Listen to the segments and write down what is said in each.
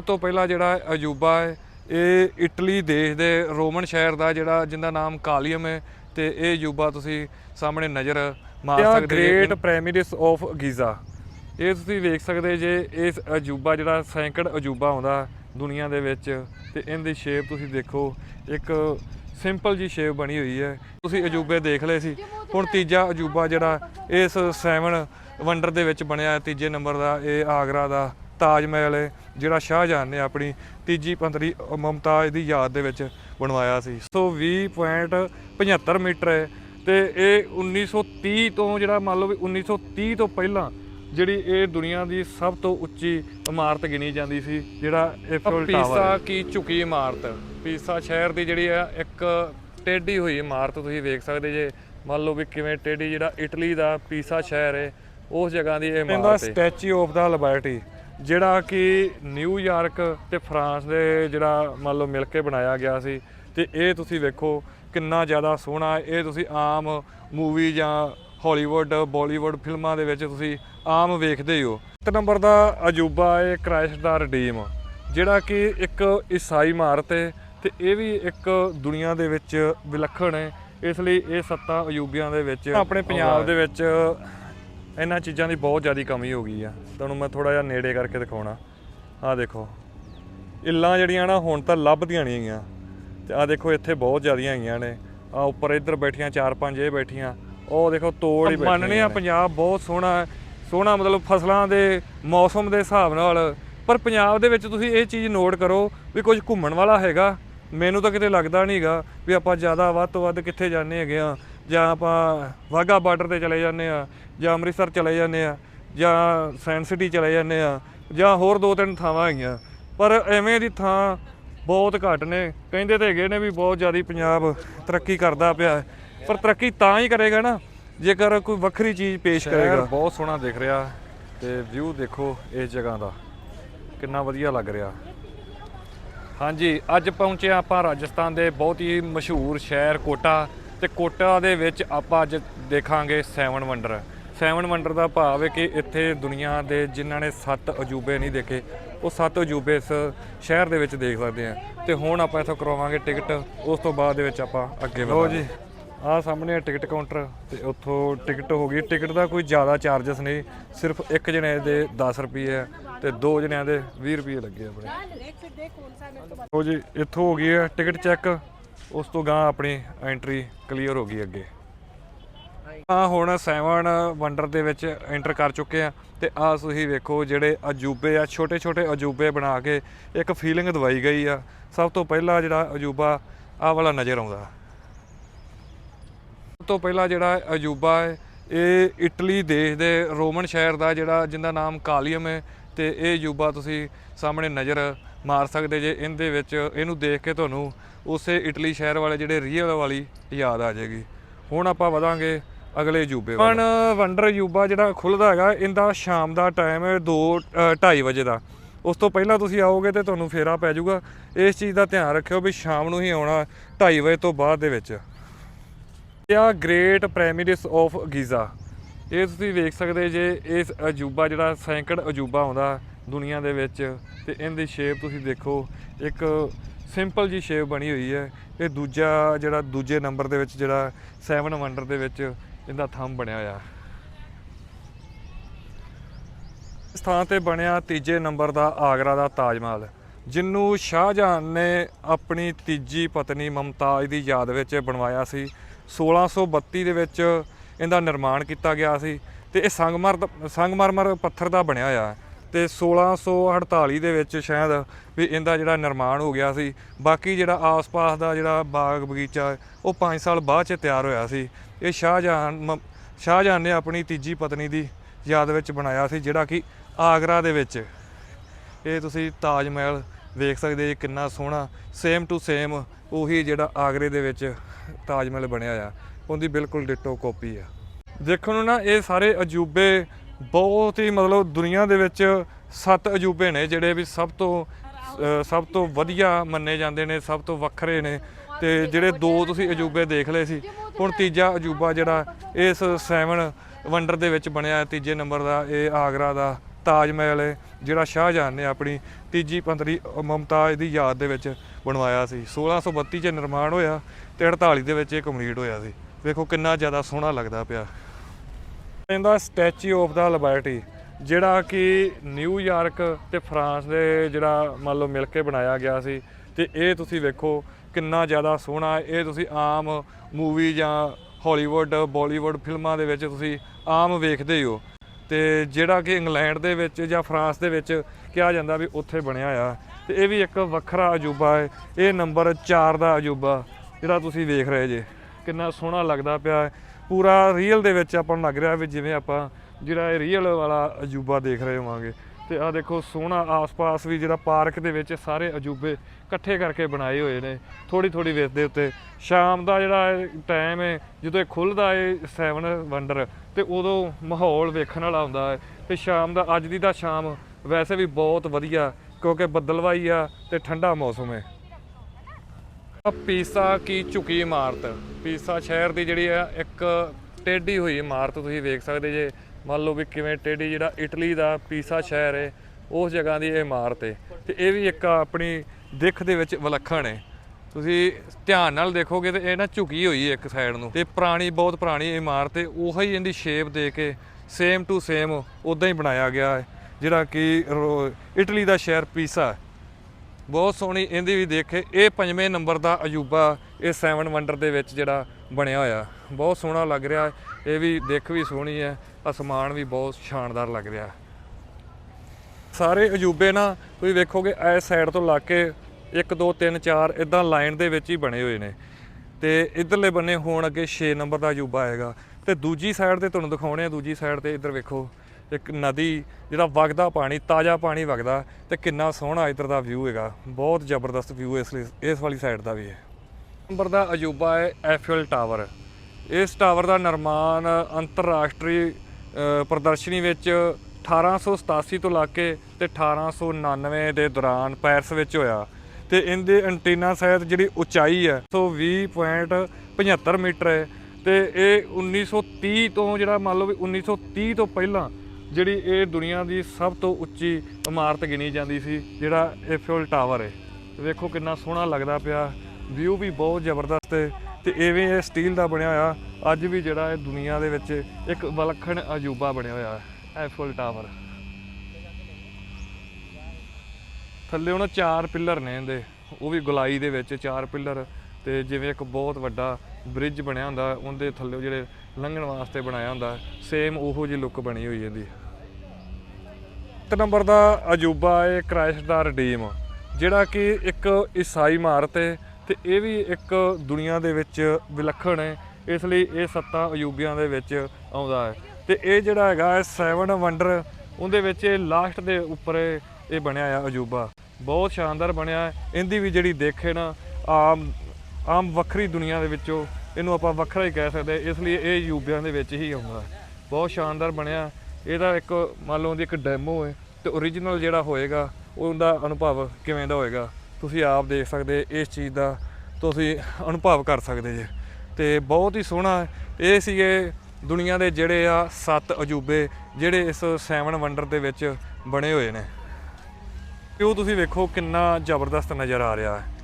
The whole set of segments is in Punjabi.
ਸਭ ਤੋਂ ਪਹਿਲਾ ਜਿਹੜਾ ਅਜੂਬਾ ਹੈ ਇਹ ਇਟਲੀ ਦੇਸ਼ ਦੇ ਰੋਮਨ ਸ਼ਹਿਰ ਦਾ ਜਿਹੜਾ ਜਿੰਦਾ ਨਾਮ ਕਾਲੀਅਮ ਹੈ ਤੇ ਇਹ ਅਜੂਬਾ ਤੁਸੀਂ ਸਾਹਮਣੇ ਨਜ਼ਰ ਮਾਰ ਸਕਦੇ ਗ੍ਰੇਟ ਪ੍ਰੈਮਿਡਿਸ ਆਫ ਗੀਜ਼ਾ ਇਹ ਤੁਸੀਂ ਵੇਖ ਸਕਦੇ ਜੇ ਇਸ ਅਜੂਬਾ ਜਿਹੜਾ ਸੈਂਕੜ ਅਜੂਬਾ ਆਉਂਦਾ ਦੁਨੀਆ ਦੇ ਵਿੱਚ ਤੇ ਇਹਦੀ ਸ਼ੇਪ ਤੁਸੀਂ ਦੇਖੋ ਇੱਕ ਸਿੰਪਲ ਜੀ ਸ਼ੇਪ ਬਣੀ ਹੋਈ ਹੈ। ਤੁਸੀਂ ਅਜੂਬੇ ਦੇਖ ਲਏ ਸੀ ਹੁਣ ਤੀਜਾ ਅਜੂਬਾ ਜਿਹੜਾ ਇਸ 7 ਵੰਡਰ ਦੇ ਵਿੱਚ ਬਣਿਆ ਹੈ, ਤੀਜੇ ਨੰਬਰ ਦਾ ਇਹ ਆਗਰਾ ਦਾ। ਤਾਜ ਮਹਿਲ ਹੈ ਜਿਹੜਾ ਸ਼ਾਹਜਹਾਨ ਨੇ ਆਪਣੀ ਤੀਜੀ ਪੰਤਰੀ ਮਮਤਾਜ਼ ਦੀ ਯਾਦ ਦੇ ਵਿੱਚ ਬਣਵਾਇਆ ਸੀ। ਸੋ 20.75 ਮੀਟਰ ਹੈ ਤੇ ਇਹ 1930 ਤੋਂ ਜਿਹੜਾ ਮੰਨ ਲਓ ਵੀ 1930 ਤੋਂ ਪਹਿਲਾਂ ਜਿਹੜੀ ਇਹ ਦੁਨੀਆ ਦੀ ਸਭ ਤੋਂ ਉੱਚੀ ਇਮਾਰਤ ਗਿਣੀ ਜਾਂਦੀ ਸੀ ਜਿਹੜਾ eiffel ਟਾਵਰ ਪੀਸਾ ਕੀ ਝੁਕੀ ਇਮਾਰਤ ਪੀਸਾ ਸ਼ਹਿਰ ਦੀ ਜਿਹੜੀ ਆ ਇੱਕ ਟੇਢੀ ਹੋਈ ਇਮਾਰਤ ਤੁਸੀਂ ਵੇਖ ਸਕਦੇ ਜੇ ਮੰਨ ਲਓ ਵੀ ਕਿਵੇਂ ਟੇਢੀ ਜਿਹੜਾ ਇਟਲੀ ਦਾ ਪੀਸਾ ਸ਼ਹਿਰ ਹੈ ਉਸ ਜਗ੍ਹਾ ਦੀ ਇਹ ਇਮਾਰਤ ਹੈ। ਸਟੈਚੂ ਆਫ ਦਾ ਲਿਬਰਟੀ ਜਿਹੜਾ ਕਿ ਨਿਊਯਾਰਕ ਤੇ ਫਰਾਂਸ ਦੇ ਜਿਹੜਾ ਮੰਨ ਲਓ ਮਿਲ ਕੇ ਬਣਾਇਆ ਗਿਆ ਸੀ ਤੇ ਇਹ ਤੁਸੀਂ ਵੇਖੋ ਕਿੰਨਾ ਜ਼ਿਆਦਾ ਸੋਹਣਾ। ਇਹ ਤੁਸੀਂ ਆਮ ਮੂਵੀ ਜਾਂ ਹਾਲੀਵੁੱਡ ਬਾਲੀਵੁੱਡ ਫਿਲਮਾਂ ਦੇ ਵਿੱਚ ਤੁਸੀਂ ਆਮ ਵੇਖਦੇ ਹੀ ਹੋ। ਇੱਕ ਨੰਬਰ ਦਾ ਅਜੂਬਾ ਹੈ ਕ੍ਰਾਈਸਟ ਦਾ ਰਡੀਮ ਜਿਹੜਾ ਕਿ ਇੱਕ ਈਸਾਈ ਇਮਾਰਤ ਹੈ ਤੇ ਇਹ ਵੀ ਇੱਕ ਦੁਨੀਆ ਦੇ ਵਿੱਚ ਵਿਲੱਖਣ ਹੈ। ਇਸ ਲਈ ਇਹ ਸੱਤਾਂ ਅਜੂਬਿਆਂ ਦੇ ਵਿੱਚ ਆਪਣੇ ਪੰਜਾਬ ਦੇ ਵਿੱਚ ਇਹਨਾਂ ਚੀਜ਼ਾਂ ਦੀ ਬਹੁਤ ਜ਼ਿਆਦਾ ਕਮੀ ਹੋ ਗਈ ਆ। ਤੁਹਾਨੂੰ ਮੈਂ ਥੋੜਾ ਜਿਹਾ ਨੇੜੇ ਕਰਕੇ ਦਿਖਾਉਣਾ। ਆਹ ਦੇਖੋ। ਇੱਲਾਂ ਜਿਹੜੀਆਂ ਨਾ ਹੁਣ ਤਾਂ ਲੱਭਦੀਆਂ ਨਹੀਂ ਹੈਗੀਆਂ। ਤੇ ਆਹ ਦੇਖੋ ਇੱਥੇ ਬਹੁਤ ਜ਼ਿਆਦੀਆਂ ਹੈਗੀਆਂ ਨੇ। ਆ ਉੱਪਰ ਇੱਧਰ ਬੈਠੀਆਂ ਚਾਰ ਪੰਜ ਇਹ ਬੈਠੀਆਂ। ਉਹ ਦੇਖੋ ਤੋੜ ਹੀ ਬੈਠੀਆਂ ਮੰਨਨੇ ਆ ਪੰਜਾਬ ਬਹੁਤ ਸੋਹਣਾ ਹੈ ਸੋਹਣਾ ਮਤਲਬ ਫਸਲਾਂ ਦੇ ਮੌਸਮ ਦੇ ਹਿਸਾਬ ਨਾਲ। ਪਰ ਪੰਜਾਬ ਦੇ ਵਿੱਚ ਤੁਸੀਂ ਇਹ ਚੀਜ਼ ਨੋਟ ਕਰੋ ਵੀ ਕੁਝ ਘੁੰਮਣ ਵਾਲਾ ਹੈਗਾ। ਮੈਨੂੰ ਤਾਂ ਕਿਤੇ ਲੱਗਦਾ ਨਹੀਂਗਾ ਵੀ ਆਪਾਂ ਜ਼ਿਆਦਾ ਵੱਧ ਤੋਂ ਵੱਧ ਕਿੱਥੇ ਜਾਂਦੇ ਹੈਗੇ ਆ। ਜਾਂ ਆਪਾਂ ਵਾਹਗਾ ਬਾਰਡਰ ਤੇ ਚਲੇ ਜਾਂਦੇ ਆ ਜਾਂ ਅੰਮ੍ਰਿਤਸਰ ਚਲੇ ਜਾਂਦੇ ਆ ਜਾਂ ਸਾਇੰਸ ਸਿਟੀ ਚਲੇ ਜਾਂਦੇ ਆ ਜਾਂ ਹੋਰ ਦੋ ਤਿੰਨ ਥਾਵਾਂ ਹੈਗੀਆਂ। ਪਰ ਐਵੇਂ ਦੀ ਥਾਂ ਬਹੁਤ ਘੱਟ ਨੇ। ਕਹਿੰਦੇ ਤੇ ਹੈਗੇ ਨੇ ਵੀ ਬਹੁਤ ਜ਼ਿਆਦਾ ਪੰਜਾਬ ਤਰੱਕੀ ਕਰਦਾ ਪਿਆ। ਪਰ ਤਰੱਕੀ ਤਾਂ ਹੀ ਕਰੇਗਾ ਨਾ ਜੇਕਰ ਕੋਈ ਵੱਖਰੀ ਚੀਜ਼ ਪੇਸ਼ ਕਰੇਗਾ। ਬਹੁਤ ਸੋਹਣਾ ਦਿਖ ਰਿਹਾ ਤੇ ਵਿਊ ਦੇਖੋ ਇਸ ਜਗ੍ਹਾ ਦਾ। ਕਿੰਨਾ ਵਧੀਆ ਲੱਗ ਰਿਹਾ। ਹਾਂਜੀ ਅੱਜ ਪਹੁੰਚੇ ਆਪਾਂ ਰਾਜਸਥਾਨ ਦੇ ਬਹੁਤ ਹੀ ਮਸ਼ਹੂਰ ਸ਼ਹਿਰ ਕੋਟਾ। ਤੇ ਕੋਟਾ ਦੇ ਵਿੱਚ ਆਪਾਂ ਅੱਜ ਦੇਖਾਂਗੇ 7 ਵੰਡਰ। 7 ਵੰਡਰ ਦਾ ਭਾਵ ਹੈ ਕਿ ਇੱਥੇ ਦੁਨੀਆ ਦੇ ਜਿਨ੍ਹਾਂ ਨੇ 7 ਅਜੂਬੇ ਨਹੀਂ ਦੇਖੇ ਉਹ 7 ਅਜੂਬੇ ਇਸ ਸ਼ਹਿਰ ਦੇ ਵਿੱਚ ਦੇਖ ਸਕਦੇ ਆ ਤੇ ਹੁਣ ਆਪਾਂ ਇੱਥੋਂ ਕਰਵਾਵਾਂਗੇ ਟਿਕਟ ਉਸ ਤੋਂ ਬਾਅਦ ਦੇ ਵਿੱਚ ਆਪਾਂ ਅੱਗੇ ਵਧਾਂਗੇ ਜੀ ਆਹ ਸਾਹਮਣੇ ਟਿਕਟ ਕਾਊਂਟਰ ਤੇ ਉੱਥੋਂ ਟਿਕਟ ਹੋ ਗਈ। ਟਿਕਟ ਦਾ ਕੋਈ ਜ਼ਿਆਦਾ ਚਾਰजेस ਨਹੀਂ ਸਿਰਫ ਇੱਕ ਜਣੇ ਦੇ 10 ਰੁਪਏ ਹੈ ਤੇ ਦੋ ਜਣਿਆਂ ਦੇ 20 ਰੁਪਏ ਲੱਗੇ ਆਪਣੇ। ਉਹ ਜੀ ਇੱਥੋਂ ਹੋ ਗਈ ਹੈ ਟਿਕਟ ਚੈੱਕ। ਉਸ ਤੋਂ ਗਾਂ ਆਪਣੀ ਐਂਟਰੀ ਕਲੀਅਰ ਹੋ ਗਈ ਅੱਗੇ। ਆ ਹੁਣ 7 ਵੰਡਰ ਦੇ ਵਿੱਚ ਐਂਟਰ ਕਰ ਚੁੱਕੇ ਆ ਤੇ ਆ ਤੁਸੀਂ ਵੇਖੋ ਜਿਹੜੇ ਅਜੂਬੇ ਆ ਛੋਟੇ ਛੋਟੇ ਅਜੂਬੇ ਬਣਾ ਕੇ ਇੱਕ ਫੀਲਿੰਗ ਦਵਾਈ ਗਈ ਆ। ਸਭ ਤੋਂ ਪਹਿਲਾ ਜਿਹੜਾ ਅਜੂਬਾ ਆ ਵਾਲਾ ਨਜ਼ਰ ਆਉਂਦਾ। ਸਭ ਤੋਂ ਪਹਿਲਾ ਜਿਹੜਾ ਅਜੂਬਾ ਹੈ, ਇਹ ਇਟਲੀ ਦੇਸ਼ ਦੇ ਰੋਮਨ ਸ਼ਹਿਰ ਦਾ ਜਿਹੜਾ ਜਿੰਦਾ ਨਾਮ ਕਾਲੀਅਮ ਹੈ ਤੇ ਇਹ ਯੂਬਾ ਤੁਸੀਂ ਸਾਹਮਣੇ ਨਜ਼ਰ ਮਾਰ ਸਕਦੇ ਜੇ, ਇਹਦੇ ਵਿੱਚ ਇਹਨੂੰ ਦੇਖ ਕੇ ਤੁਹਾਨੂੰ ਉਸੇ ਇਟਲੀ ਸ਼ਹਿਰ ਵਾਲੇ ਜਿਹੜੇ ਰੀਅਲ ਵਾਲੀ ਯਾਦ ਆ ਜਾਏਗੀ। ਹੁਣ ਆਪਾਂ ਵਧਾਂਗੇ ਅਗਲੇ ਯੂਬੇ ਵੱਲ। ਹੁਣ ਵੰਡਰ ਯੂਬਾ ਜਿਹੜਾ ਖੁੱਲਦਾ ਹੈਗਾ, ਇਹਦਾ ਸ਼ਾਮ ਦਾ ਟਾਈਮ ਹੈ 2 2:30 ਵਜੇ ਦਾ। ਉਸ ਤੋਂ ਪਹਿਲਾਂ ਤੁਸੀਂ ਆਓਗੇ ਤੇ ਤੁਹਾਨੂੰ ਫੇਰਾ ਪੈ ਜਾਊਗਾ। ਇਸ ਚੀਜ਼ ਦਾ ਧਿਆਨ ਰੱਖਿਓ ਵੀ ਸ਼ਾਮ ਨੂੰ ਹੀ ਆਉਣਾ 2:30 ਵਜੇ ਤੋਂ ਬਾਅਦ ਦੇ ਵਿੱਚ। ਆ ਗ੍ਰੇਟ ਪ੍ਰੈਮਿਡਿਸ ਆਫ ਗੀਜ਼ਾ ਇਹ ਤੁਸੀਂ ਵੇਖ ਸਕਦੇ ਜੇ ਇਸ ਅਜੂਬਾ, ਜਿਹੜਾ ਸੈਂਕੜ ਅਜੂਬਾ ਆਉਂਦਾ ਦੁਨੀਆ ਦੇ ਵਿੱਚ, ਤੇ ਇਹਦੀ ਸ਼ੇਪ ਤੁਸੀਂ ਦੇਖੋ, ਇੱਕ ਸਿੰਪਲ ਜੀ ਸ਼ੇਪ ਬਣੀ ਹੋਈ ਹੈ। ਇਹ ਦੂਜਾ ਜਿਹੜਾ ਦੂਜੇ ਨੰਬਰ ਦੇ ਵਿੱਚ, ਜਿਹੜਾ 7 ਵੰਡਰ ਦੇ ਵਿੱਚ ਇਹਦਾ ਥੰਮ ਬਣਿਆ ਹੋਇਆ। ਸਥਾਨ ਤੇ ਬਣਿਆ ਤੀਜੇ ਨੰਬਰ ਦਾ ਆਗਰਾ ਦਾ ਤਾਜ ਮਹਿਲ ਜਿਹਨੂੰ ਸ਼ਾਹਜਹਾਨ ਨੇ ਆਪਣੀ ਤੀਜੀ ਪਤਨੀ ਮਮਤਾਜ਼ ਦੀ ਯਾਦ ਵਿੱਚ ਬਣਵਾਇਆ ਸੀ। 1632 ਦੇ ਵਿੱਚ ਇਹਦਾ ਨਿਰਮਾਣ ਕੀਤਾ ਗਿਆ ਸੀ ਤੇ ਇਹ ਸੰਗਮਰ ਸੰਗਮਰਮਰ ਪੱਥਰ ਦਾ ਬਣਿਆ ਹੋਇਆ ਹੈ। ਤੇ 1648 ਦੇ ਵਿੱਚ ਸ਼ਾਇਦ ਵੀ ਇਹਦਾ ਜਿਹੜਾ ਨਿਰਮਾਣ ਹੋ ਗਿਆ ਸੀ। ਬਾਕੀ ਜਿਹੜਾ ਆਸ-ਪਾਸ ਦਾ ਜਿਹੜਾ ਬਾਗ ਬਗੀਚਾ ਉਹ 5 ਸਾਲ ਬਾਅਦ ਚ ਤਿਆਰ ਹੋਇਆ ਸੀ। ਇਹ ਸ਼ਾਹਜਹਾਨ ਮ- ਸ਼ਾਹਜਹਾਨ ਨੇ ਆਪਣੀ ਤੀਜੀ ਪਤਨੀ ਦੀ ਯਾਦ ਵਿੱਚ ਬਣਾਇਆ ਸੀ, ਜਿਹੜਾ ਕਿ ਆਗਰਾ ਦੇ ਵਿੱਚ। ਇਹ ਤੁਸੀਂ ਤਾਜ ਮਹਿਲ ਵੇਖ ਸਕਦੇ ਜੀ ਕਿੰਨਾ ਸੋਹਣਾ ਸੇਮ ਟੂ ਸੇਮ ਉਹੀ ਜਿਹੜਾ ਆਗਰੇ ਦੇ ਵਿੱਚ ਤਾਜ ਮਹਿਲ ਬਣਿਆ ਆ ਉਹਦੀ ਬਿਲਕੁਲ ਡਿਟੋ ਕਾਪੀ ਆ। ਦੇਖਣ ਨੂੰ ਨਾ, ਇਹ ਸਾਰੇ ਅਜੂਬੇ ਬਹੁਤ ਹੀ ਮਤਲਬ ਦੁਨੀਆ ਦੇ ਵਿੱਚ ਸੱਤ ਅਜੂਬੇ ਨੇ ਜਿਹੜੇ ਵੀ ਸਭ ਤੋਂ ਸਭ ਤੋਂ ਵਧੀਆ ਮੰਨੇ ਜਾਂਦੇ ਨੇ, ਸਭ ਤੋਂ ਵੱਖਰੇ ਨੇ। ਤੇ ਜਿਹੜੇ ਦੋ ਤੁਸੀਂ ਅਜੂਬੇ ਦੇਖ ਲਏ ਸੀ, ਹੁਣ ਤੀਜਾ ਅਜੂਬਾ ਜਿਹੜਾ ਇਸ 7 ਵੰਡਰ ਦੇ ਵਿੱਚ ਬਣਿਆ ਤੀਜੇ ਨੰਬਰ ਦਾ ਇਹ ਆਗਰਾ ਦਾ ਤਾਜ ਮਹਿਲ ਹੈ, ਜਿਹੜਾ ਸ਼ਾਹਜਹਾਨ ਨੇ ਆਪਣੀ ਤੀਜੀ ਪੰਤਰੀ ਮਮਤਾਜ਼ ਦੀ ਯਾਦ ਦੇ ਵਿੱਚ ਬਣਵਾਇਆ ਸੀ। 1632 ਚ ਨਿਰਮਾਣ ਹੋਇਆ ਤੇ 48 ਦੇ ਵਿੱਚ ਇਹ ਕੰਪਲੀਟ ਹੋਇਆ ਸੀ। ਵੇਖੋ ਕਿੰਨਾ ਜ਼ਿਆਦਾ ਸੋਹਣਾ ਲੱਗਦਾ ਪਿਆ। ਇਹਦਾ ਸਟੈਚੂ ਆਫ ਦਾ ਲਿਬਰਟੀ, ਜਿਹੜਾ ਕਿ ਨਿਊਯਾਰਕ ਤੇ ਫਰਾਂਸ ਦੇ ਜਿਹੜਾ ਮੰਨ ਲਓ ਮਿਲ ਕੇ ਬਣਾਇਆ ਗਿਆ ਸੀ, ਤੇ ਇਹ ਤੁਸੀਂ ਵੇਖੋ ਕਿੰਨਾ ਜ਼ਿਆਦਾ ਸੋਹਣਾ, ਇਹ ਤੁਸੀਂ ਆਮ ਮੂਵੀ ਜਾਂ ਹਾਲੀਵੁੱਡ, ਬਾਲੀਵੁੱਡ ਫਿਲਮਾਂ ਦੇ ਵਿੱਚ ਤੁਸੀਂ ਆਮ ਵੇਖਦੇ ਹੋ। ਤੇ ਜਿਹੜਾ ਕਿ ਇੰਗਲੈਂਡ ਦੇ ਵਿੱਚ ਜਾਂ ਫਰਾਂਸ ਦੇ ਵਿੱਚ ਕਿਹਾ ਜਾਂਦਾ ਵੀ ਉੱਥੇ ਬਣਿਆ ਆ। ਤੇ ਇਹ ਵੀ ਇੱਕ ਵੱਖਰਾ ਅਜੂਬਾ ਹੈ, ਇਹ ਨੰਬਰ 4 ਦਾ ਅਜੂਬਾ ਜਿਹੜਾ ਤੁਸੀਂ ਵੇਖ ਰਹੇ ਜੇ। ਕਿੰਨਾ ਸੋਹਣਾ ਲੱਗਦਾ ਪਿਆ ਹੈ। ਪੂਰਾ ਰੀਅਲ ਦੇ ਵਿੱਚ ਆਪਾਂ ਨੂੰ ਲੱਗ ਰਿਹਾ ਵੀ ਜਿਵੇਂ ਆਪਾਂ ਜਿਹੜਾ ਇਹ ਰੀਅਲ ਵਾਲਾ ਅਜੂਬਾ ਦੇਖ ਰਹੇ ਹੋਵਾਂਗੇ। ਤੇ ਆ ਦੇਖੋ, ਸੋਹਣਾ ਆਸ-ਪਾਸ ਵੀ ਜਿਹੜਾ ਪਾਰਕ ਦੇ ਵਿੱਚ ਸਾਰੇ ਅਜੂਬੇ ਇਕੱਠੇ ਕਰਕੇ ਬਣਾਏ ਹੋਏ ਨੇ। ਥੋੜੀ ਥੋੜੀ ਵੇਸ ਦੇ ਉੱਤੇ। ਸ਼ਾਮ ਦਾ ਜਿਹੜਾ ਟਾਈਮ ਹੈ, ਜਦੋਂ ਇਹ ਖੁੱਲਦਾ ਹੈ ਸੈਵਨ ਵੰਡਰ ਤੇ ਉਦੋਂ ਮਾਹੌਲ ਵੇਖਣ ਵਾਲਾ ਹੁੰਦਾ ਹੈ। ਤੇ ਸ਼ਾਮ ਦਾ, ਅੱਜ ਦੀ ਤਾਂ ਸ਼ਾਮ ਵੈਸੇ ਵੀ ਬਹੁਤ ਵਧੀਆ, ਕਿਉਂਕਿ ਬੱਦਲਵਾਈ ਆ ਤੇ ਠੰਡਾ ਮੌਸਮ ਹੈ। ਪੀਸਾ ਕੀ ਝੁਕੀ ਇਮਾਰਤ? ਪੀਸਾ ਸ਼ਹਿਰ ਦੀ ਜਿਹੜੀ ਆ, ਇੱਕ ਟੇਢੀ ਹੋਈ ਇਮਾਰਤ ਤੁਸੀਂ ਵੇਖ ਸਕਦੇ ਜੇ। ਮੰਨ ਲਓ ਵੀ ਕਿਵੇਂ ਟੇਢੀ ਜਿਹੜਾ ਇਟਲੀ ਦਾ ਪੀਸਾ ਸ਼ਹਿਰ ਹੈ ਉਸ ਜਗ੍ਹਾ ਦੀ ਇਹ ਇਮਾਰਤ ਹੈ ਤੇ ਇਹ ਵੀ ਇੱਕ ਆਪਣੀ ਦਿੱਖ ਦੇ ਵਿੱਚ ਵਿਲੱਖਣ ਹੈ ਤੁਸੀਂ ਧਿਆਨ ਨਾਲ ਦੇਖੋਗੇ ਤੇ ਇਹ ਨਾ ਝੁਕੀ ਹੋਈ ਹੈ ਇੱਕ ਸਾਈਡ ਨੂੰ। ਤੇ ਪੁਰਾਣੀ, ਬਹੁਤ ਪੁਰਾਣੀ ਇਮਾਰਤ ਹੈ ਉਹੀ ਇਹਦੀ ਸ਼ੇਪ ਦੇ ਕੇ ਸੇਮ ਟੂ ਸੇਮ ਉਦਾਂ ਹੀ ਬਣਾਇਆ ਗਿਆ ਹੈ ਜਿਹੜਾ ਕਿ ਰੋ- ਇਟਲੀ ਦਾ ਸ਼ਹਿਰ ਪੀਸਾ ਬਹੁਤ ਸੋਹਣੀ ਇਹਦੀ ਵੀ ਦੇਖੇ, ਇਹ ਪੰਜਵੇਂ ਨੰਬਰ ਦਾ ਅਜੂਬਾ ਇਹ 7 ਵੰਡਰ ਦੇ ਵਿੱਚ ਜਿਹੜਾ ਬਣਿਆ ਹੋਇਆ। ਬਹੁਤ ਸੋਹਣਾ ਲੱਗ ਰਿਹਾ, ਇਹ ਵੀ ਦੇਖ ਵੀ ਸੋਹਣੀ ਹੈ, ਅਸਮਾਨ ਵੀ ਬਹੁਤ ਸ਼ਾਨਦਾਰ ਲੱਗ ਰਿਹਾ। ਸਾਰੇ ਅਜੂਬੇ ਨਾ, ਤੁਸੀਂ ਵੇਖੋਗੇ ਇਸ ਸਾਈਡ ਤੋਂ ਲਾ ਕੇ 1 2 3 4 ਇਦਾਂ ਲਾਈਨ ਦੇ ਵਿੱਚ ਹੀ ਬਣੇ ਹੋਏ ਨੇ। ਤੇ ਇਧਰਲੇ ਬੰਨੇ ਹੋਣ ਅੱਗੇ 6 ਨੰਬਰ ਦਾ ਅਜੂਬਾ ਆਏਗਾ ਤੇ ਦੂਜੀ ਸਾਈਡ ਤੇ ਤੁਹਾਨੂੰ ਦਿਖਾਉਣੇ ਆ, ਦੂਜੀ ਸਾਈਡ ਤੇ ਇੱਧਰ ਵੇਖੋ। ਇੱਕ ਨਦੀ ਜਿਹੜਾ ਵਗਦਾ ਪਾਣੀ, ਤਾਜ਼ਾ ਪਾਣੀ ਵਗਦਾ ਤੇ ਕਿੰਨਾ ਸੋਹਣਾ ਇੱਧਰ ਦਾ ਵਿਊ ਹੈਗਾ। ਬਹੁਤ ਜ਼ਬਰਦਸਤ ਵਿਊ ਇਸ ਲਈ, ਇਸ ਵਾਲੀ ਸਾਈਡ ਦਾ ਵੀ ਹੈ। ਨੰਬਰ ਦਾ ਅਜੂਬਾ ਹੈ ਐਫਲ ਟਾਵਰ ਇਸ ਟਾਵਰ ਦਾ ਨਿਰਮਾਣ ਅੰਤਰਰਾਸ਼ਟਰੀ ਪ੍ਰਦਰਸ਼ਨੀ ਵਿੱਚ 1887 ਤੋਂ ਲਾ ਕੇ ਤੇ 1899 ਦੇ ਦੌਰਾਨ ਪੈਰਿਸ ਵਿੱਚ ਹੋਇਆ ਤੇ ਇਹਦੇ ਐਂਟੀਨਾ ਸ਼ਾਇਦ ਜਿਹੜੀ ਉਚਾਈ ਹੈ 120.75 ਮੀਟਰ ਹੈ ਤੇ ਇਹ 1930 ਤੋਂ ਜਿਹੜਾ ਮੰਨ ਲਓ ਵੀ 1930 ਤੋਂ ਪਹਿਲਾਂ ਜਿਹੜੀ ਇਹ ਦੁਨੀਆ ਦੀ ਸਭ ਤੋਂ ਉੱਚੀ ਇਮਾਰਤ ਗਿਣੀ ਜਾਂਦੀ ਸੀ, ਜਿਹੜਾ ਐਫਲ ਟਾਵਰ ਹੈ। ਵੇਖੋ ਕਿੰਨਾ ਸੋਹਣਾ ਲੱਗਦਾ ਪਿਆ ਵਿਊ ਵੀ ਬਹੁਤ ਜ਼ਬਰਦਸਤ ਹੈ ਤੇ ਇਵੇਂ ਇਹ ਸਟੀਲ ਦਾ ਬਣਿਆ ਹੋਇਆ, ਅੱਜ ਵੀ ਜਿਹੜਾ ਇਹ ਦੁਨੀਆ ਦੇ ਵਿੱਚ ਇੱਕ ਵਿਲੱਖਣ ਅਜੂਬਾ ਬਣਿਆ ਹੋਇਆ ਹੈ ਐਫਲ ਟਾਵਰ ਥੱਲੇ ਉਹਨਾਂ ਚਾਰ ਪਿੱਲਰ ਨੇ ਇਹਦੇ, ਉਹ ਵੀ ਗੁਲਾਈ ਦੇ ਵਿੱਚ ਚਾਰ ਪਿੱਲਰ ਤੇ ਜਿਵੇਂ ਇੱਕ ਬਹੁਤ ਵੱਡਾ ਬ੍ਰਿਜ ਬਣਿਆ ਹੁੰਦਾ, ਉਹਦੇ ਥੱਲੇ ਜਿਹੜੇ ਲੰਘਣ ਵਾਸਤੇ ਬਣਾਇਆ ਹੁੰਦਾ ਸੇਮ ਉਹੋ ਜਿਹੀ ਲੁੱਕ ਬਣੀ ਹੋਈ ਇਹਦੀ। ਇੱਕ ਨੰਬਰ ਦਾ ਅਜੂਬਾ ਹੈ ਕ੍ਰਾਈਸਟ ਦਾ ਰਡੀਮ ਜਿਹੜਾ ਕਿ ਇੱਕ ਈਸਾਈ ਇਮਾਰਤ ਹੈ ਤੇ ਇਹ ਵੀ ਇੱਕ ਦੁਨੀਆ ਦੇ ਵਿੱਚ ਵਿਲੱਖਣ ਹੈ, ਇਸ ਲਈ ਇਹ ਸੱਤਾਂ ਅਜੂਬਿਆਂ ਦੇ ਵਿੱਚ ਆਉਂਦਾ ਹੈ। ਤੇ ਇਹ ਜਿਹੜਾ ਹੈਗਾ ਸੈਵਨ ਵੰਡਰ ਉਹਦੇ ਵਿੱਚ ਇਹ ਲਾਸਟ ਦੇ ਉੱਪਰ ਇਹ ਬਣਿਆ ਆ ਅਜੂਬਾ। ਬਹੁਤ ਸ਼ਾਨਦਾਰ ਬਣਿਆ ਹੈ। ਇਹਦੀ ਵੀ ਜਿਹੜੀ ਦੇਖੇ ਨਾ, ਆਮ ਆਮ ਵੱਖਰੀ ਦੁਨੀਆ ਦੇ ਵਿੱਚੋਂ ਇਹਨੂੰ ਆਪਾਂ ਵੱਖਰਾ ਹੀ ਕਹਿ ਸਕਦੇ ਇਸ ਲਈ ਇਹ ਅਜੂਬਿਆਂ ਦੇ ਵਿੱਚ ਹੀ ਆਉਂਦਾ। ਬਹੁਤ ਸ਼ਾਨਦਾਰ ਬਣਿਆ। ਇਹਦਾ ਇੱਕ ਮੰਨ ਲਓ ਉਹਦੀ ਇੱਕ ਡੈਮੋ ਹੈ ਤੇ ਓਰੀਜਨਲ ਜਿਹੜਾ ਹੋਏਗਾ, ਉਹਦਾ ਅਨੁਭਵ ਕਿਵੇਂ ਦਾ ਹੋਏਗਾ, ਤੁਸੀਂ ਆਪ ਦੇਖ ਸਕਦੇ ਇਸ ਚੀਜ਼ ਦਾ। ਤੁਸੀਂ ਅਨੁਭਵ ਕਰ ਸਕਦੇ ਜੇ। ਤੇ ਬਹੁਤ ਹੀ ਸੋਹਣਾ ਇਹ ਸੀਗੇ ਦੁਨੀਆ ਦੇ ਜਿਹੜੇ ਆ ਸੱਤ ਅਜੂਬੇ, ਜਿਹੜੇ ਇਸ ਸੈਵਨ ਵੰਡਰ ਦੇ ਵਿੱਚ ਬਣੇ ਹੋਏ ਨੇ। ਤੇ ਉਹ ਤੁਸੀਂ ਵੇਖੋ ਕਿੰਨਾ ਜ਼ਬਰਦਸਤ ਨਜ਼ਰ ਆ ਰਿਹਾ ਹੈ।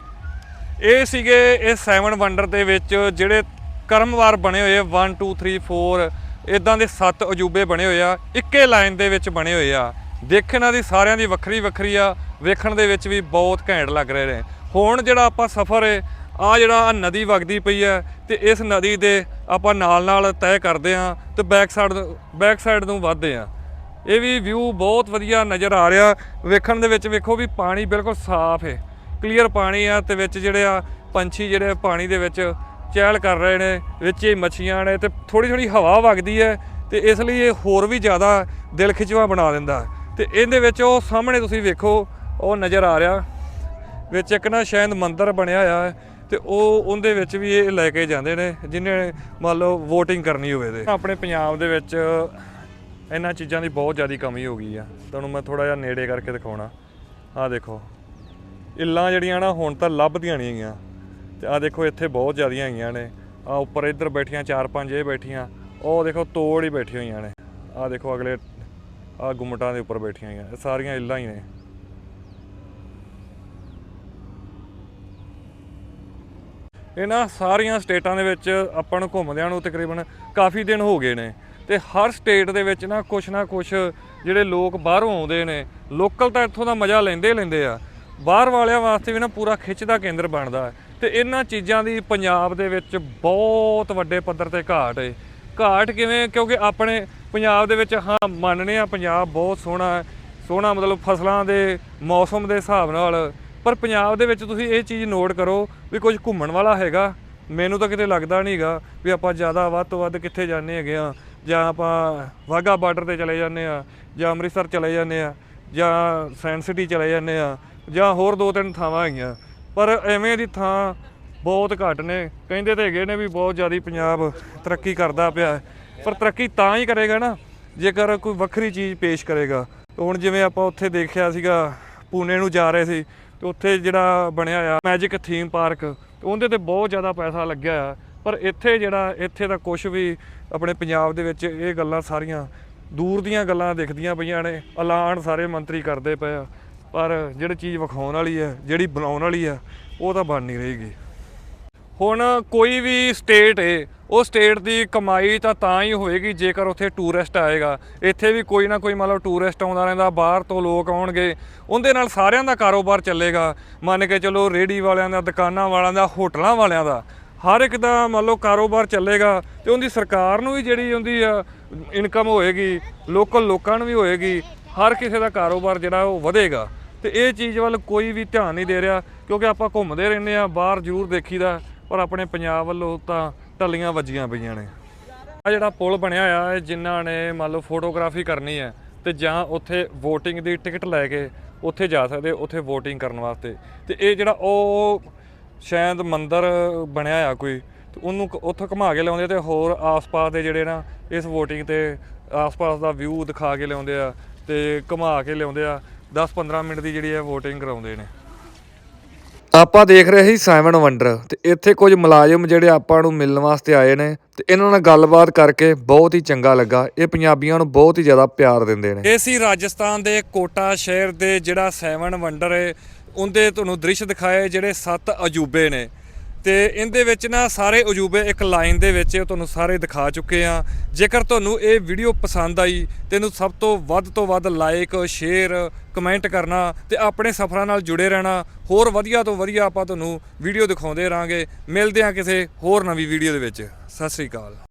ਇਹ ਸੀਗੇ ਇਹ 7 ਵੰਡਰ ਦੇ ਵਿੱਚ ਜਿਹੜੇ ਕਰਮਵਾਰ ਬਣੇ ਹੋਏ ਆ 1 2 3 4 ਇਦਾਂ ਦੇ 7 ਅਜੂਬੇ ਬਣੇ ਹੋਏ ਆ, ਇੱਕੇ ਲਾਈਨ ਦੇ ਵਿੱਚ ਬਣੇ ਹੋਏ ਆ। ਦੇਖਣ ਦੀ ਸਾਰਿਆਂ ਦੀ ਵੱਖਰੀ ਵੱਖਰੀ ਆ, ਵੇਖਣ ਦੇ ਵਿੱਚ ਵੀ ਬਹੁਤ ਘੈਂਟ ਲੱਗ ਰਹੇ ਨੇ। ਹੁਣ ਜਿਹੜਾ ਆਪਾਂ ਸਫ਼ਰ ਹੈ ਆ ਜਿਹੜਾ ਆਹ ਨਦੀ ਵਗਦੀ ਪਈ ਹੈ ਤੇ ਇਸ ਨਦੀ ਦੇ ਆਪਾਂ ਨਾਲ ਨਾਲ ਤੈਅ ਕਰਦੇ ਆ ਤੇ ਬੈਕ ਸਾਈਡ ਬੈਕ ਸਾਈਡ ਨੂੰ ਵੱਧਦੇ ਆ। ਇਹ ਵੀ ਵਿਊ ਬਹੁਤ ਵਧੀਆ ਨਜ਼ਰ ਆ ਰਿਹਾ। ਵੇਖਣ ਦੇ ਵਿੱਚ ਵੇਖੋ ਵੀ ਪਾਣੀ ਬਿਲਕੁਲ ਸਾਫ਼ ਹੈ ਕਲੀਅਰ ਪਾਣੀ ਆ ਤੇ ਵਿੱਚ ਜਿਹੜੇ ਆ ਪੰਛੀ ਜਿਹੜੇ ਪਾਣੀ ਦੇ ਵਿੱਚ ਚਹਿਲ ਕਰ ਰਹੇ ਨੇ, ਵਿੱਚ ਹੀ ਮੱਛੀਆਂ ਨੇ ਤੇ ਥੋੜੀ ਥੋੜੀ ਹਵਾ ਵਗਦੀ ਹੈ ਤੇ ਇਸ ਲਈ ਇਹ ਹੋਰ ਵੀ ਜ਼ਿਆਦਾ ਦਿਲ ਖਿਚਵਾ ਬਣਾ ਦਿੰਦਾ। ਤੇ ਇਹਦੇ ਵਿੱਚ ਉਹ ਸਾਹਮਣੇ ਤੁਸੀਂ ਵੇਖੋ, ਉਹ ਨਜ਼ਰ ਆ ਰਿਹਾ, ਵਿੱਚ ਇੱਕ ਨਾ ਸ਼ਾਇਦ ਮੰਦਿਰ ਬਣਿਆ ਹੋਇਆ ਹੈ ਤੇ ਉਹ ਉਹਦੇ ਵਿੱਚ ਵੀ ਇਹ ਲੈ ਕੇ ਜਾਂਦੇ ਨੇ ਜਿਹਨੇ ਮੰਨ ਲਓ VOTING ਕਰਨੀ ਹੋਵੇ ਤੇ। ਆਪਣੇ ਪੰਜਾਬ ਦੇ ਵਿੱਚ ਇਹਨਾਂ ਚੀਜ਼ਾਂ ਦੀ ਬਹੁਤ ਜ਼ਿਆਦਾ ਕਮੀ ਹੋ ਗਈ ਆ। ਤੁਹਾਨੂੰ ਮੈਂ ਥੋੜਾ ਜਿਹਾ ਨੇੜੇ ਕਰਕੇ ਦਿਖਾਉਣਾ। ਆਹ ਦੇਖੋ। ਇੱਲਾਂ ਜਿਹੜੀਆਂ ਨਾ ਹੁਣ ਤਾਂ ਲੱਭਦੀਆਂ ਨਹੀਂ ਹੈਗੀਆਂ। ਤੇ ਆਹ ਦੇਖੋ ਇੱਥੇ ਬਹੁਤ ਜ਼ਿਆਦੀਆਂ ਹੈਗੀਆਂ ਨੇ। ਆਹ ਉੱਪਰ ਇੱਧਰ ਬੈਠੀਆਂ, ਚਾਰ ਪੰਜ ਇਹ ਬੈਠੀਆਂ। ਉਹ ਦੇਖੋ ਤੋੜ ਹੀ ਬੈਠੀਆਂ ਹੋਈਆਂ ਨੇ। ਆਹ ਦੇਖੋ ਅਗਲੇ ਆ ਗੁੰਮਟਾਂ ਦੇ ਉੱਪਰ ਬੈਠੀਆਂ ਹੋਈਆਂ। ਇਹ ਸਾਰੀਆਂ ਇੱਲਾਂ ਹੀ ਨੇ। ਇਹਨਾਂ ਸਾਰੀਆਂ ਸਟੇਟਾਂ ਦੇ ਵਿੱਚ ਆਪਾਂ ਨੂੰ ਘੁੰਮਦਿਆਂ ਨੂੰ ਤਕਰੀਬਨ ਕਾਫੀ ਦਿਨ ਹੋ ਗਏ ਨੇ। ਤੇ ਹਰ ਸਟੇਟ ਦੇ ਵਿੱਚ ਨਾ ਕੁਛ ਨਾ ਕੁਛ ਜਿਹੜੇ ਲੋਕ ਬਾਹਰੋਂ ਆਉਂਦੇ ਨੇ, ਲੋਕਲ ਤਾਂ ਇੱਥੋਂ ਦਾ ਮਜ਼ਾ ਲੈਂਦੇ ਹੀ ਲੈਂਦੇ ਆ। ਬਾਹਰ ਵਾਲਿਆਂ ਵਾਸਤੇ ਵੀ ਨਾ ਪੂਰਾ ਖਿੱਚ ਦਾ ਕੇਂਦਰ ਬਣਦਾ ਹੈ। ਤੇ ਇਹਨਾਂ ਚੀਜ਼ਾਂ ਦੀ ਪੰਜਾਬ ਦੇ ਵਿੱਚ ਬਹੁਤ ਵੱਡੇ ਪੱਧਰ ਤੇ ਘਾਟ ਹੈ ਘਾਟ ਕਿਵੇਂ? ਕਿਉਂਕਿ ਆਪਣੇ ਪੰਜਾਬ ਦੇ ਵਿੱਚ ਹਾਂ ਮੰਨਨੇ ਆ ਪੰਜਾਬ ਬਹੁਤ ਸੋਹਣਾ ਹੈ। ਸੋਹਣਾ ਮਤਲਬ ਫਸਲਾਂ ਦੇ, ਮੌਸਮ ਦੇ ਹਿਸਾਬ ਨਾਲ। ਪਰ ਪੰਜਾਬ ਦੇ ਵਿੱਚ ਤੁਸੀਂ ਇਹ ਚੀਜ਼ ਨੋਟ ਕਰੋ ਵੀ ਕੁਝ ਘੁੰਮਣ ਵਾਲਾ ਹੈਗਾ। ਮੈਨੂੰ ਤਾਂ ਕਿਤੇ ਲੱਗਦਾ ਨਹੀਂਗਾ ਵੀ ਆਪਾਂ ਜ਼ਿਆਦਾ ਵੱਧ ਤੋਂ ਵੱਧ ਕਿੱਥੇ ਜਾਂਦੇ ਹੈਗੇ ਆ ਜਾਂ ਆਪਾਂ ਵਾਹਗਾ ਬਾਰਡਰ ਤੇ ਚਲੇ ਜਾਂਦੇ ਆ ਜਾਂ ਅੰਮ੍ਰਿਤਸਰ ਚਲੇ ਜਾਂਦੇ ਆ ਜਾਂ ਸਾਇੰਸ ਸਿਟੀ ਚਲੇ ਜਾਂਦੇ ਆ ਜਾਂ ਹੋਰ ਦੋ ਤਿੰਨ ਥਾਵਾਂ ਹੈਗੀਆਂ। ਪਰ ਐਵੇਂ ਦੀ ਥਾਂ ਬਹੁਤ ਘੱਟ ਨੇ। ਕਹਿੰਦੇ ਤੇ ਹੈਗੇ ਨੇ ਵੀ ਬਹੁਤ ਜ਼ਿਆਦਾ ਪੰਜਾਬ ਤਰੱਕੀ ਕਰਦਾ ਪਿਆ ਪਰ ਤਰੱਕੀ ਤਾਂ ਹੀ ਕਰੇਗਾ ਨਾ, ਜੇਕਰ ਕੋਈ ਵੱਖਰੀ ਚੀਜ਼ ਪੇਸ਼ ਕਰੇਗਾ। ਹੁਣ ਜਿਵੇਂ ਆਪਾਂ ਉੱਥੇ ਦੇਖਿਆ ਸੀਗਾ, ਪੂਨੇ ਨੂੰ ਜਾ ਰਹੇ ਸੀ, ਤੇ ਉੱਥੇ ਜਿਹੜਾ ਬਣਿਆ ਆ ਮੈਜਿਕ ਥੀਮ ਪਾਰਕ ਉਹਦੇ ਤੇ ਬਹੁਤ ਜ਼ਿਆਦਾ ਪੈਸਾ ਲੱਗਿਆ ਆ। ਪਰ ਇੱਥੇ ਜਿਹੜਾ, ਇੱਥੇ ਤਾਂ ਕੁਝ ਵੀ ਆਪਣੇ ਪੰਜਾਬ ਦੇ ਵਿੱਚ ਇਹ ਗੱਲਾਂ ਸਾਰੀਆਂ ਦੂਰ ਦੀਆਂ ਗੱਲਾਂ ਦਿਖਦੀਆਂ ਪਈਆਂ ਨੇ। ਐਲਾਨ ਸਾਰੇ ਮੰਤਰੀ ਕਰਦੇ ਪਏ ਆ। ਪਰ ਜਿਹੜੀ ਚੀਜ਼ ਵਿਖਾਉਣ ਵਾਲੀ ਹੈ ਜਿਹੜੀ ਬਣਾਉਣ ਵਾਲੀ ਆ, ਉਹ ਤਾਂ ਬਣ ਨਹੀਂ ਰਹੀਗੀ ਹੁਣ ਕੋਈ ਵੀ ਸਟੇਟ ਏ, ਉਹ ਸਟੇਟ ਦੀ ਕਮਾਈ ਤਾਂ ਤਾਂ ਹੀ ਹੋਏਗੀ ਜੇਕਰ ਉੱਥੇ ਟੂਰਿਸਟ ਆਏਗਾ। ਇੱਥੇ ਵੀ ਕੋਈ ਨਾ ਕੋਈ ਮਤਲਬ ਟੂਰਿਸਟ ਆਉਂਦਾ ਰਹਿੰਦਾ, ਬਾਹਰ ਤੋਂ ਲੋਕ ਆਉਣਗੇ। ਉਹਦੇ ਨਾਲ ਸਾਰਿਆਂ ਦਾ ਕਾਰੋਬਾਰ ਚੱਲੇਗਾ। ਮੰਨ ਕੇ ਚਲੋ ਰੇੜੀ ਵਾਲਿਆਂ ਦਾ, ਦੁਕਾਨਾਂ ਵਾਲਿਆਂ ਦਾ, ਹੋਟਲਾਂ ਵਾਲਿਆਂ ਦਾ। ਹਰ ਇੱਕ ਦਾ ਮੰਨ ਲਓ ਕਾਰੋਬਾਰ ਚੱਲੇਗਾ ਤੇ ਉਹਦੀ ਸਰਕਾਰ ਨੂੰ ਵੀ ਜਿਹੜੀ ਉਹਦੀ ਇਨਕਮ ਹੋਏਗੀ ਲੋਕਲ ਲੋਕਾਂ ਨੂੰ ਵੀ ਹੋਏਗੀ, ਹਰ ਕਿਸੇ ਦਾ ਕਾਰੋਬਾਰ ਜਿਹੜਾ ਉਹ ਵਧੇਗਾ। ਤੇ ਇਹ ਚੀਜ਼ ਵੱਲ ਕੋਈ ਵੀ ਧਿਆਨ ਨਹੀਂ ਦੇ ਰਿਹਾ, ਕਿਉਂਕਿ ਆਪਾਂ ਘੁੰਮਦੇ ਰਹਿੰਦੇ ਆ ਬਾਹਰ ਜ਼ਰੂਰ ਦੇਖੀਦਾ, ਪਰ ਆਪਣੇ ਪੰਜਾਬ ਵੱਲੋਂ ਤਾਂ ਟੱਲੀਆਂ ਵੱਜੀਆਂ ਪਈਆਂ ਨੇ। ਆ ਜਿਹੜਾ ਪੁਲ ਬਣਿਆ ਹੋਇਆ ਇਹ ਜਿਨ੍ਹਾਂ ਨੇ ਮੰਨ ਲਓ ਫੋਟੋਗ੍ਰਾਫੀ ਕਰਨੀ ਹੈ, ਤੇ ਜਾਂ ਉੱਥੇ VOTING ਦੀ ਟਿਕਟ ਲੈ ਕੇ ਉੱਥੇ ਜਾ ਸਕਦੇ, ਉੱਥੇ VOTING ਕਰਨ ਵਾਸਤੇ। ਤੇ ਇਹ ਜਿਹੜਾ ਉਹ ਸ਼ਾਇਦ ਮੰਦਰ ਬਣਿਆ ਆ ਕੋਈ, ਤੇ ਉਹਨੂੰ ਕ- ਉੱਥੋਂ ਘੁਮਾ ਕੇ ਲਿਆਉਂਦੇ ਤੇ ਹੋਰ ਆਸ-ਪਾਸ ਦੇ ਜਿਹੜੇ ਨਾ ਇਸ VOTING ਤੇ ਆਸ-ਪਾਸ ਦਾ ਵਿਊ ਦਿਖਾ ਕੇ ਲਿਆਉਂਦੇ ਆ, ਤੇ ਘੁਮਾ ਕੇ ਲਿਆਉਂਦੇ ਆ। 10-15 ਮਿੰਟ ਦੀ ਜਿਹੜੀ ਹੈ VOTING ਕਰਾਉਂਦੇ ਨੇ। ਆਪਾਂ ਦੇਖ ਰਹੇ ਸੀ ਸਾਈਮਨ ਵੰਡਰ ਤੇ ਇੱਥੇ ਕੁਝ ਮੁਲਾਜ਼ਮ ਜਿਹੜੇ ਆਪਾਂ ਨੂੰ ਮਿਲਣ ਵਾਸਤੇ ਆਏ ਨੇ ਤੇ ਇਹਨਾਂ ਨਾਲ ਗੱਲਬਾਤ ਕਰਕੇ ਬਹੁਤ ਹੀ ਚੰਗਾ ਲੱਗਾ। ਇਹ ਪੰਜਾਬੀਆਂ ਨੂੰ ਬਹੁਤ ਹੀ ਜ਼ਿਆਦਾ ਪਿਆਰ ਦਿੰਦੇ ਨੇ। ਇਹ ਸੀ ਰਾਜਸਥਾਨ ਦੇ ਕੋਟਾ ਸ਼ਹਿਰ ਦੇ ਜਿਹੜਾ ਸੈਵਨ ਵੰਡਰ ਹੈ ਉਹਦੇ ਤੁਹਾਨੂੰ ਦ੍ਰਿਸ਼ ਦਿਖਾਏ ਜਿਹੜੇ ਸੱਤ ਅਜੂਬੇ ਨੇ। ਤੇ ਇਹਦੇ ਵਿੱਚ ਨਾ ਸਾਰੇ ਅਜੂਬੇ ਇੱਕ ਲਾਈਨ ਦੇ ਵਿੱਚ ਤੁਹਾਨੂੰ ਸਾਰੇ ਦਿਖਾ ਚੁੱਕੇ ਆ ਜੇਕਰ ਤੁਹਾਨੂੰ ਇਹ ਵੀਡੀਓ ਪਸੰਦ ਆਈ, ਤੈਨੂੰ ਸਭ ਤੋਂ ਵੱਧ ਤੋਂ ਵੱਧ ਲਾਈਕ ਸ਼ੇਅਰ ਕਮੈਂਟ ਕਰਨਾ ਤੇ ਆਪਣੇ ਸਫ਼ਰਾਂ ਨਾਲ ਜੁੜੇ ਰਹਿਣਾ। ਹੋਰ ਵਧੀਆ ਤੋਂ ਵਧੀਆ ਆਪਾਂ ਤੁਹਾਨੂੰ ਵੀਡੀਓ ਦਿਖਾਉਂਦੇ ਰਹਾਂਗੇ। ਮਿਲਦੇ ਆ ਕਿਸੇ ਹੋਰ ਨਵੀਂ ਵੀਡੀਓ ਦੇ ਵਿੱਚ। ਸਤਿ ਸ੍ਰੀ ਅਕਾਲ।